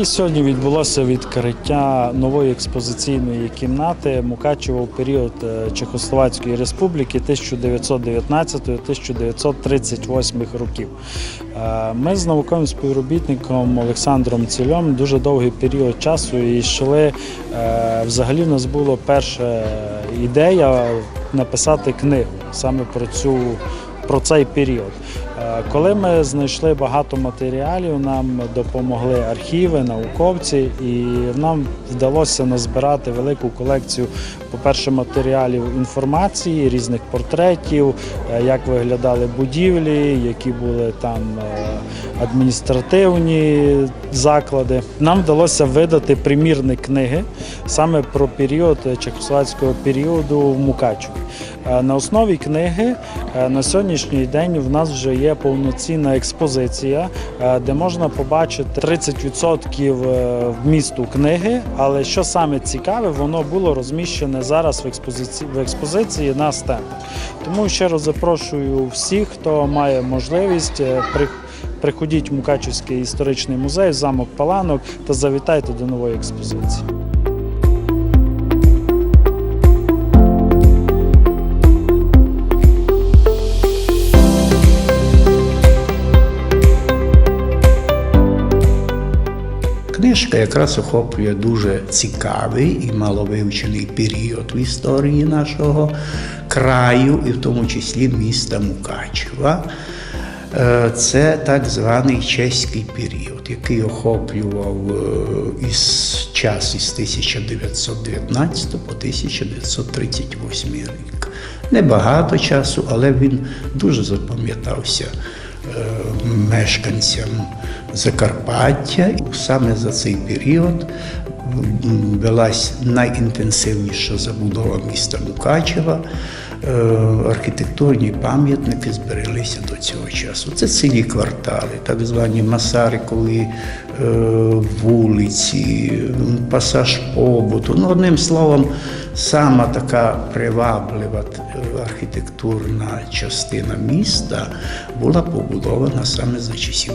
Взагалі сьогодні відбулося відкриття нової експозиційної кімнати Мукачево у період е, Чехословацької республіки 1919-1938 років. Е, Ми з науковим співробітником Олександром Цільом дуже довгий період часу і йшли. е, Взагалі в нас була перша ідея написати книгу саме про цю про цей період. Е, Коли ми знайшли багато матеріалів, нам допомогли архіви, науковці, і нам вдалося назбирати велику колекцію, по-перше, матеріалів інформації, різних портретів, е, як виглядали будівлі, які були там е, адміністративні заклади. Нам вдалося видати примірні книги саме про період чехословацького періоду в Мукачеві. Е, На основі книги на сьогоднішній день в нас вже є повноцінна експозиція, е, де можна побачити 30% е, вмісту книги. Але що саме цікаве, воно було розміщене зараз в експозиції в експозиції на стендах. Тому ще раз запрошую всіх, хто має можливість. е, Приходіть в Мукачівський історичний музей, замок Паланок та завітайте до нової експозиції. Книжка якраз охоплює дуже цікавий і маловивчений період в історії нашого краю, і в тому числі міста Мукачева. Е, Це так званий чеський період, який охоплював е, із час із 1919 по 1938 рік. Небагато часу, але він дуже запам'ятався мешканцям Закарпаття. Саме за цей період велась найінтенсивніша забудова міста Мукачева. Е, Архітектурні пам'ятники збереглися до цього часу. Це цілі квартали, так звані Масарикові е, вулиці, пасаж побуту. Ну, одним словом, сама така приваблива е, архітектурна частина міста була побудована саме за часів